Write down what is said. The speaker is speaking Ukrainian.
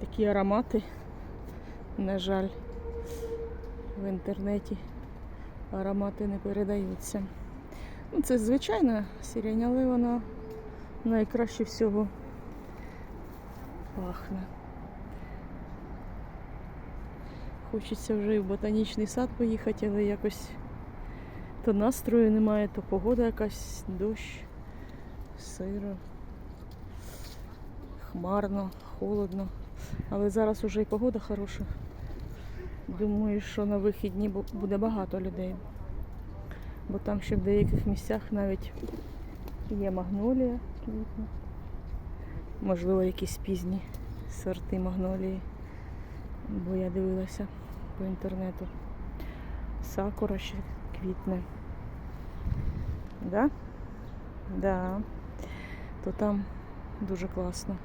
такі аромати. На жаль, в інтернеті аромати не передаються. Ну, це звичайна сирень, але вона найкраще всього пахне. Хочеться вже і в ботанічний сад поїхати, але якось то настрою немає, то погода якась, дощ, сиро, хмарно, холодно. Але зараз уже і погода хороша. Думаю, що на вихідні буде багато людей. Бо там ще в деяких місцях навіть є магнолія квітне. Можливо, якісь пізні сорти магнолії. Бо я дивилася по інтернету. Сакура ще квітне. Да? Да. То там дуже класно.